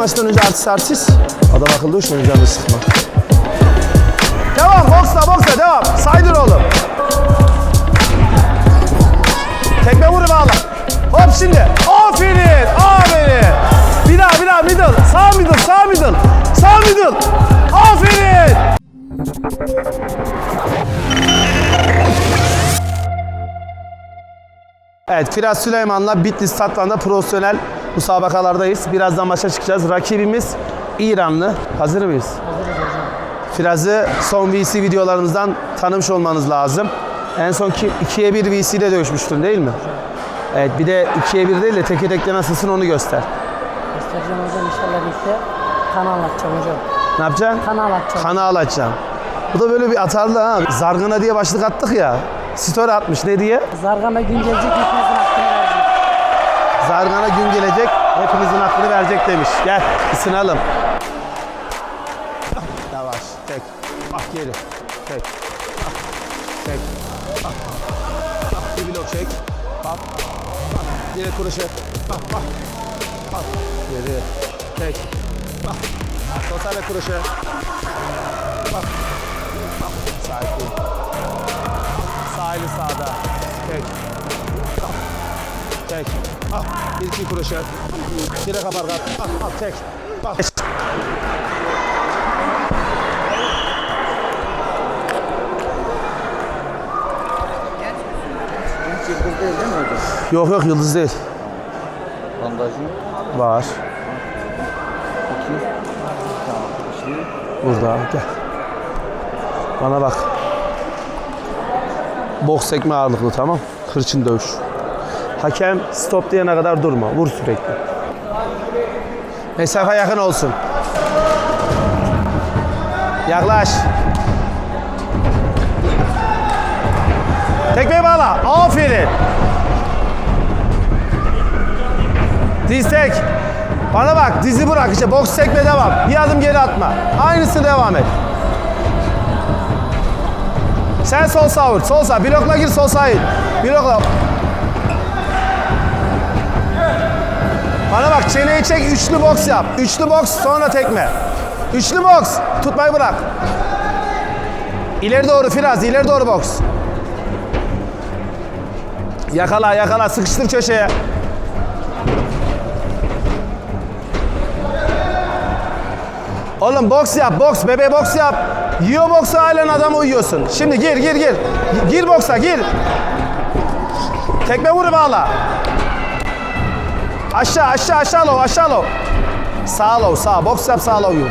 maçtan önce artist artist. Adam akıllı düşmeyin canını sıkma. Devam boksla boksla devam. Saydır oğlum. Tekme vuru bağla. Hop şimdi. Aferin. Aferin. Bir daha bir daha middle. Sağ middle sağ middle. Sağ middle. Aferin. Evet Firas Süleyman'la Bitlis Tatvan'da profesyonel müsabakalardayız. Birazdan maça çıkacağız. Rakibimiz İranlı. Hazır mıyız? Firaz'ı son VC videolarımızdan tanımış olmanız lazım. En son ki 2'ye 1 VC'de dövüşmüştün değil mi? Evet bir de 2'ye 1 değil de teke tekte nasılsın onu göster. Göstereceğim hocam inşallah birlikte kan anlatacağım hocam. Ne yapacaksın? Kan anlatacağım. Kanı alacaksın. Bu da böyle bir atarlı ha. Zargana diye başlık attık ya. Story atmış ne diye? Zargana gün gelecek hepinizin hakkını verecek. Zargana gün gelecek, hepimizin hakkını verecek demiş. Gel, ısınalım. Yavaş, tek. Bak geri. Tek. Bak, Tek. Bak. Bak, bir blok çek. Bak. Bak, geri kuruşu. Bak, bak. Bak, geri. Tek. Bak. Total kuruşu. Bak. Bak, sakin. Sağ eli sağda. Tek. Tek. Al. Bir iki kuruşu. Direkt kapar kap. Al, al tek. Bak. Hiç yıldız değil değil mi hocam? Yok yok yıldız değil. Bandajı Var. Burada. Gel. Bana bak. Boks sekme ağırlıklı tamam. Hırçın dövüş. Hakem stop diyene kadar durma. Vur sürekli. Mesafe yakın olsun. Yaklaş. Tekmeyi bağla. Aferin. Diz tek. Bana bak dizi bırak işte boks sekme devam. Bir adım geri atma. Aynısı devam et. Sen sol sağ vur. Sol sağ. Blokla gir sol sağ. Blokla. Bana bak çeneyi çek. Üçlü boks yap. Üçlü boks sonra tekme. Üçlü boks. Tutmayı bırak. İleri doğru Firaz. ileri doğru boks. Yakala yakala. Sıkıştır köşeye. Oğlum boks yap, boks, bebe boks yap. Yiyor boksa halen adam uyuyorsun. Şimdi gir, gir, gir. Gir boksa, gir. Tekme vuru bağla. Aşağı, aşağı, aşağı low, aşağı low. Sağ low, sağ. Boks yap, sağ low yürü.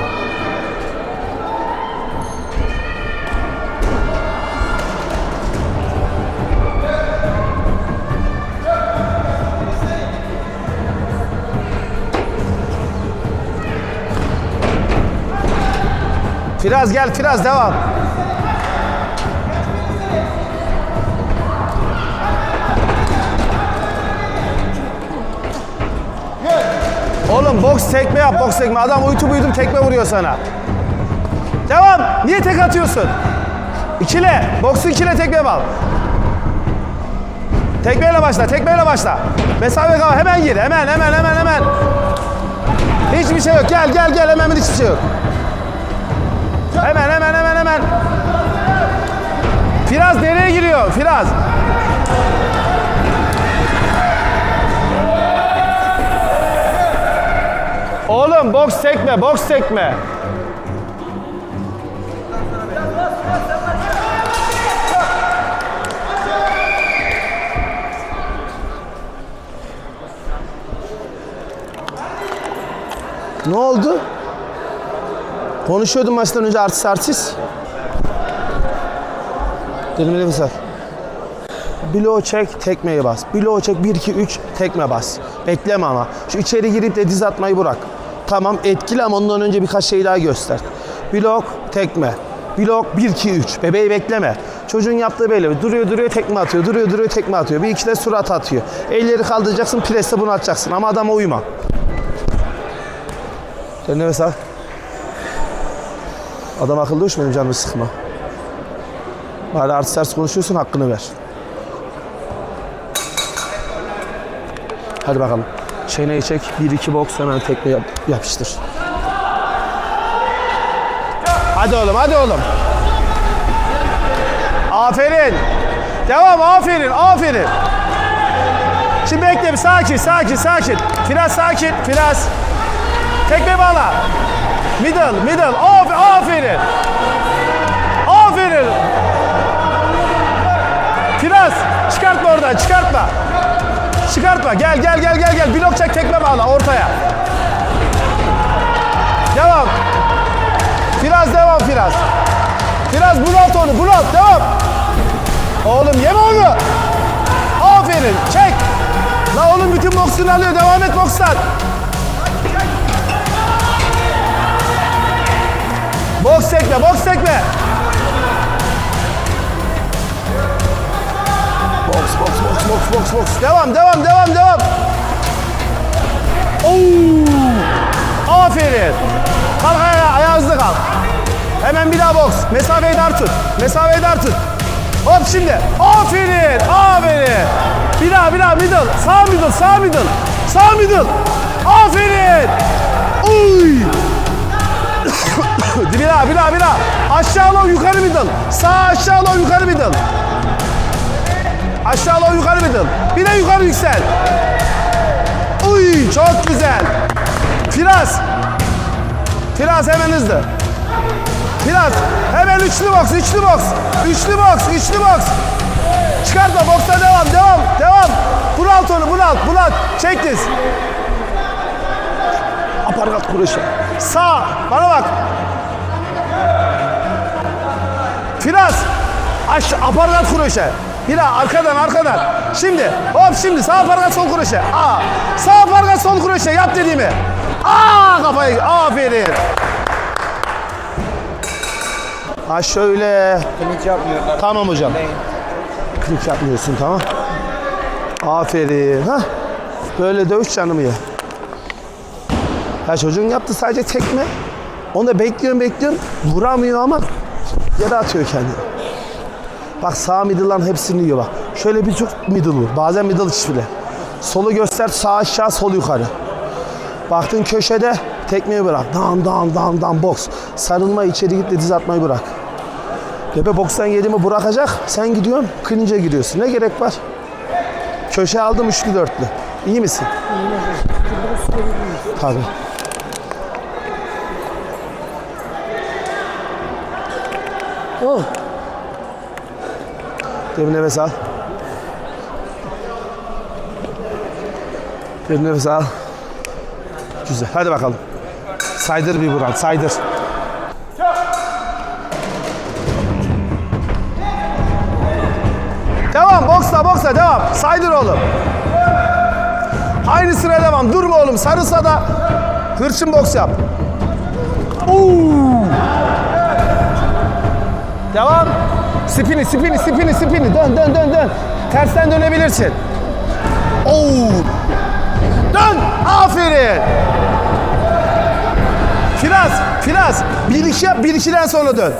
Firaz gel, Firaz devam. Oğlum boks tekme yap, boks tekme. Adam uyutup uyutup tekme vuruyor sana. Devam. Niye tek atıyorsun? İkile. Boksu ikile tekme al. Tekmeyle başla, tekmeyle başla. Mesafe kal, hemen gir. Hemen, hemen, hemen, hemen. Hiçbir şey yok. Gel, gel, gel. Hemen hiçbir şey yok. Hemen, hemen, hemen, hemen. Firaz nereye giriyor? Firaz. Oğlum boks tekme, boks tekme. Ne oldu? Konuşuyordum maçtan önce artist artist. Dedim nefes al. Bloğu çek, tekmeyi bas. Bloğu çek, 1, 2, 3, tekme bas. Bekleme ama. Şu içeri girip de diz atmayı bırak. Tamam etkili ama ondan önce birkaç şey daha göster. Blok, tekme. Blok, 1, 2, 3. Bebeği bekleme. Çocuğun yaptığı böyle. Duruyor duruyor tekme atıyor. Duruyor duruyor tekme atıyor. Bir iki de surat atıyor. Elleri kaldıracaksın, preste bunu atacaksın. Ama adama uyma. Sen nefes. Adam akıllı düşmedim canımı sıkma. Bari artist ters konuşuyorsun hakkını ver. Hadi bakalım. Çeneyi çek. 1-2 boks hemen tekme yap- yapıştır. Hadi oğlum hadi oğlum. Aferin. Devam aferin aferin. Şimdi bekle sakin sakin sakin. Firas sakin Firas. Tekme bağla. Middle middle. Aferin aferin. Aferin. Firas çıkartma oradan çıkartma. Çıkartma gel gel gel gel gel. Blok çek tekme bağla ortaya. Devam. Firaz devam Firaz. Firaz bulat onu bulat devam. Oğlum yeme onu. Aferin çek. La oğlum bütün boksunu alıyor devam et bokstan. Boks tekme boks tekme. Boks boks boks boks boks boks. Devam devam devam devam. Oo! Aferin. Kalk ayağa, ayağa hızlı. Hemen bir daha boks. Mesafeyi dar tut. Mesafeyi dar tut. Hop şimdi. Aferin. Aferin. Bir daha bir daha middle. Sağ middle. Sağ middle. Sağ middle. Aferin. Uy. bir daha bir daha bir daha. Aşağı low yukarı middle. Sağ aşağı low yukarı middle. Yüksel. Uy çok güzel. Firas. Firas hemen hızlı. Firas hemen üçlü boks, üçlü boks. Üçlü boks, üçlü boks. Çıkartma boksa devam, devam, devam. Bunalt onu, bunalt, bunalt. Çek diz. Aparkat kuruşu. Sağ, bana bak. Firas. Aş, aparkat kuruşu. Bir daha arkadan, arkadan. Şimdi, hop şimdi sağ aparkat sol kuruşu. Aa, sağ aparkat sol kuruşu. Yap dediğimi. Aa kafayı, aferin. Ha şöyle. Hiç yapmıyorlar. Tamam hocam. Klik yapmıyorsun tamam. Aferin. Ha. Böyle dövüş canımı ye. Ya çocuğun yaptı sadece tekme. Onu da bekliyorum bekliyorum. Vuramıyor ama yere atıyor kendini. Bak sağ middle'ların hepsini yiyor bak. Şöyle bir çok middle vur. Bazen middle çiftli. Solu göster sağ aşağı sol yukarı. Baktın köşede tekmeyi bırak. Dan dan dan dan boks. Sarılma içeri git diz atmayı bırak. Tepe bokstan yedi mi bırakacak. Sen gidiyorsun klince giriyorsun. Ne gerek var? Köşe aldım üçlü dörtlü. İyi misin? Tabii. Oh. Derin nefes al. Derin nefes al. Güzel. Hadi bakalım. Saydır bir Burak. Saydır. Devam. Boksla boksla devam. Saydır oğlum. Aynı sıra devam. Durma oğlum. Sarılsa da hırçın boks yap. Oo. Devam. Spini, spini, spini, spini. Dön, dön, dön, dön. Tersten dönebilirsin. Oo. Dön. Aferin. Firaz, Firaz. Bir iki yap, bir ikiden sonra dön.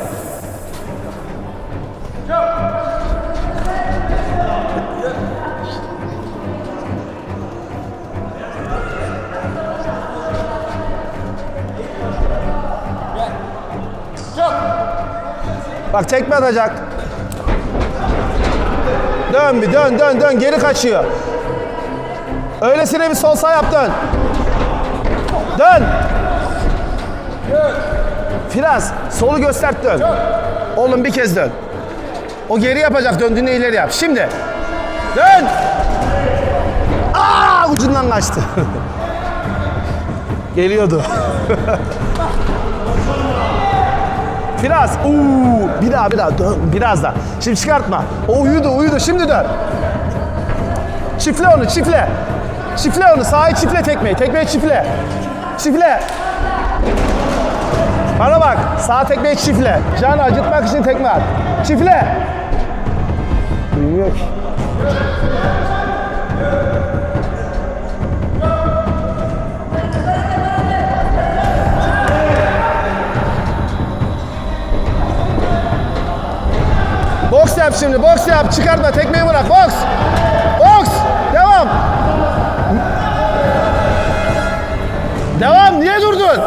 Bak tekme atacak. Dön bir dön dön dön geri kaçıyor. Öylesine bir sol sağ yap dön. Firaz solu göstert dön. Oğlum bir kez dön. O geri yapacak döndüğünde ileri yap. Şimdi. Dön. Aa ucundan kaçtı. Geliyordu. Firaz. Uuu. Bir daha bir daha. Dön. Biraz daha. Şimdi çıkartma. O uyudu uyudu. Şimdi dön. Çifle onu çifle. Çifle onu. Sağa çifle tekmeyi. Tekmeyi çifle. Çifle. Bana bak. Sağ tekmeyi çifle. Canı acıtmak için tekme at. Çifle. Duymuyor ki. yap şimdi. Boks yap. Çıkartma. Tekmeyi bırak. Boks. Boks. Devam. Devam. Niye durdun?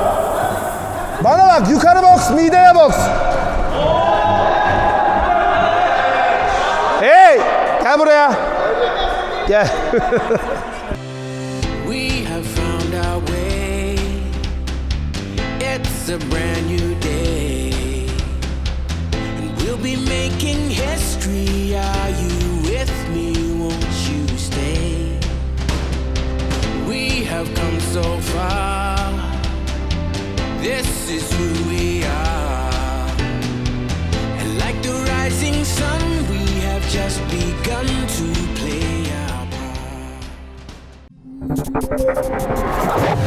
Bana bak. Yukarı boks. Mideye boks. Hey. Gel buraya. Gel. A brand new day. Be making history. Are you with me? Won't you stay? We have come so far. This is who we are. And like the rising sun, we have just begun to play our part.